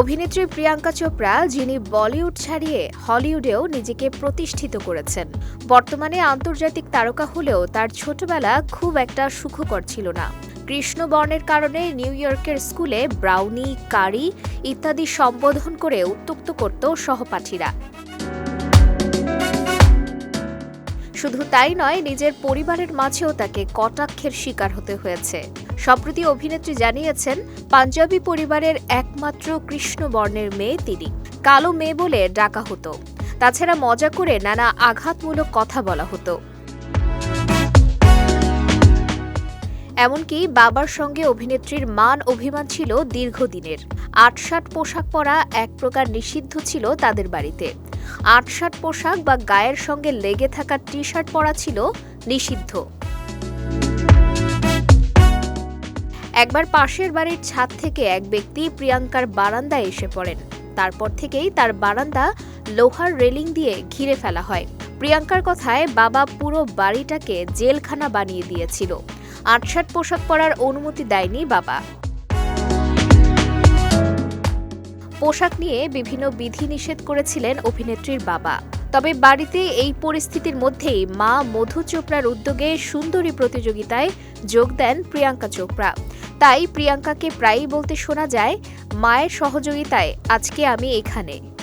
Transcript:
অভিনেত্রী প্রিয়াঙ্কা চোপড়া, যিনি বলিউড ছাড়িয়ে হলিউডেও নিজেকে প্রতিষ্ঠিত করেছেন। বর্তমানে আন্তর্জাতিক তারকা হলেও তার ছোটবেলা খুব একটা সুখকর ছিল না। কৃষ্ণবর্ণের কারণে নিউ ইয়র্কের স্কুলে ব্রাউনি, কারি ইত্যাদি সম্বোধন করে উত্তক্ত করত সহপাঠীরা। শুধু তাই নয়, নিজের পরিবারের মাঝেও তাকে কটাক্ষের শিকার হতে হয়েছে। সম্প্রতি অভিনেত্রী জানিয়েছেন, পাঞ্জাবি পরিবারের একমাত্র কৃষ্ণবর্ণের মেয়ে তিনি। কালো মেয়ে বলে ডাকা হতো। তাছাড়া মজা করে নানা আঘাতমূলক কথা বলা হতো। এমনকি বাবার সঙ্গে অভিনেত্রীর মান অভিমান ছিল দীর্ঘদিনের। আট আটশাট পোশাক পরা এক প্রকার নিষিদ্ধ ছিল তাদের বাড়িতে। আটশাট পোশাক বা গায়ের সঙ্গে লেগে থাকা টি শার্ট পরা ছিল নিষিদ্ধ। একবার পাশের বাড়ির ছাদ থেকে এক ব্যক্তি প্রিয়াঙ্কার বারান্দায় এসে পড়েন। তারপর থেকেই তার বারান্দা লোহার রেলিং দিয়ে ঘিরে ফেলা হয়। প্রিয়াঙ্কার কথায় বাবা পুরো বাড়িটাকে জেলখানা বানিয়ে দিয়েছিল। আটশাট পোশাক পরার অনুমতি দেয়নি বাবা। পোশাক নিয়ে বিভিন্ন বিধি নিষেধ করেছিলেন অভিনেত্রীর বাবা। তবে বাড়িতে এই পরিস্থিতির মধ্যেই মা মধু চোপড়ার উদ্যোগে সুন্দরী প্রতিযোগিতায় যোগ দেন প্রিয়াঙ্কা চোপড়া। তাই প্রিয়াঙ্কাকে প্রায়ই বলতে শোনা যায় মায়ের সহযোগিতায় আজকে আমি এখানে।